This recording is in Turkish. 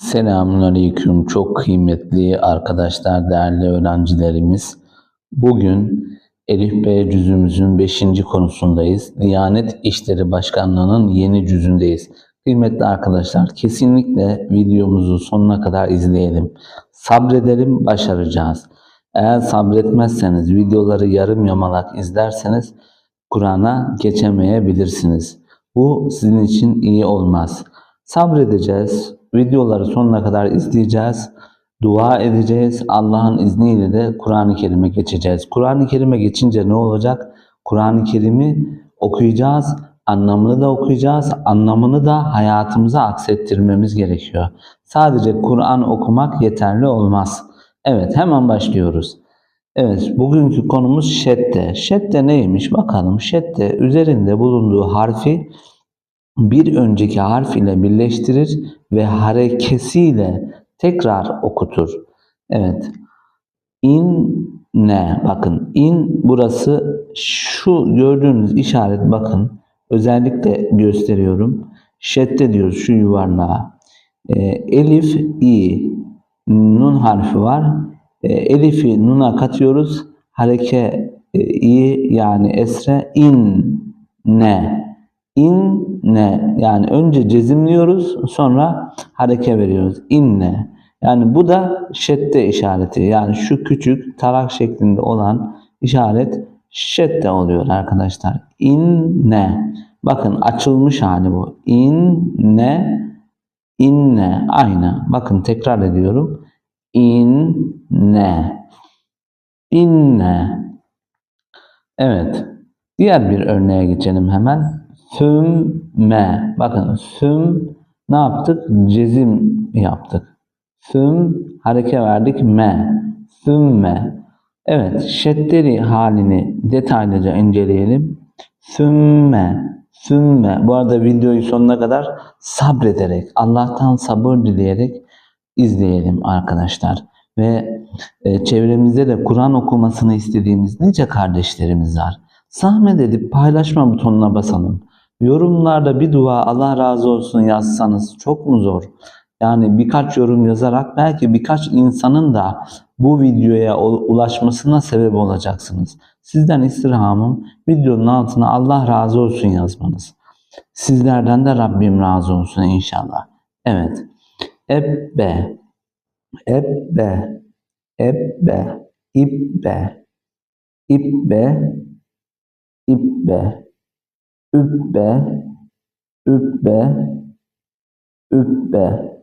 Selamun Aleyküm çok kıymetli arkadaşlar, değerli öğrencilerimiz. Bugün Elif B cüzümüzün 5. konusundayız. Diyanet İşleri Başkanlığı'nın yeni cüzündeyiz. Kıymetli arkadaşlar kesinlikle videomuzu sonuna kadar izleyelim. Sabredelim başaracağız. Eğer sabretmezseniz videoları yarım yamalak izlerseniz Kur'an'a geçemeyebilirsiniz. Bu sizin için iyi olmaz. Sabredeceğiz. Videoları sonuna kadar izleyeceğiz. Dua edeceğiz. Allah'ın izniyle de Kur'an-ı Kerim'e geçeceğiz. Kur'an-ı Kerim'e geçince ne olacak? Kur'an-ı Kerim'i okuyacağız. Anlamını da okuyacağız. Anlamını da hayatımıza aksettirmemiz gerekiyor. Sadece Kur'an okumak yeterli olmaz. Evet hemen başlıyoruz. Evet bugünkü konumuz şedde. Şedde neymiş bakalım. Şedde üzerinde bulunduğu harfi bir önceki harf ile birleştirir ve harekesiyle tekrar okutur. Evet. İn ne? Bakın in burası şu gördüğünüz işaret bakın özellikle gösteriyorum. Şedde diyoruz şu yuvarlığa. Ee, elif i nun harfi var. Ee, elifi nuna katıyoruz. Hareke e, i yani esre in ne inne yani önce cezimliyoruz sonra hareke veriyoruz. İnne. Yani bu da şedde işareti. Yani şu küçük tarak şeklinde olan işaret şedde oluyor arkadaşlar. İnne. Bakın açılmış hali bu. İnne inne aynı. Bakın tekrar ediyorum. İnne. İnne. Evet. Diğer bir örneğe geçelim hemen. Sümme. Bakın süm ne yaptık? Cezim yaptık. Süm hareke verdik me. Sümme. Evet şeddeli halini detaylıca inceleyelim. Sümme. Sümme. Bu arada videoyu sonuna kadar sabrederek, Allah'tan sabır dileyerek izleyelim arkadaşlar. Ve e, çevremizde de Kur'an okumasını istediğimiz nice kardeşlerimiz var. Zahmet edip paylaşma butonuna basalım. Yorumlarda bir dua Allah razı olsun yazsanız çok mu zor? Yani birkaç yorum yazarak belki birkaç insanın da bu videoya ulaşmasına sebep olacaksınız. Sizden istirhamım videonun altına Allah razı olsun yazmanız. Sizlerden de Rabbim razı olsun inşallah. Evet. Ebbe, ebbe, ebbe, ibbe, ibbe, ibbe, übbe, übbe, übbe,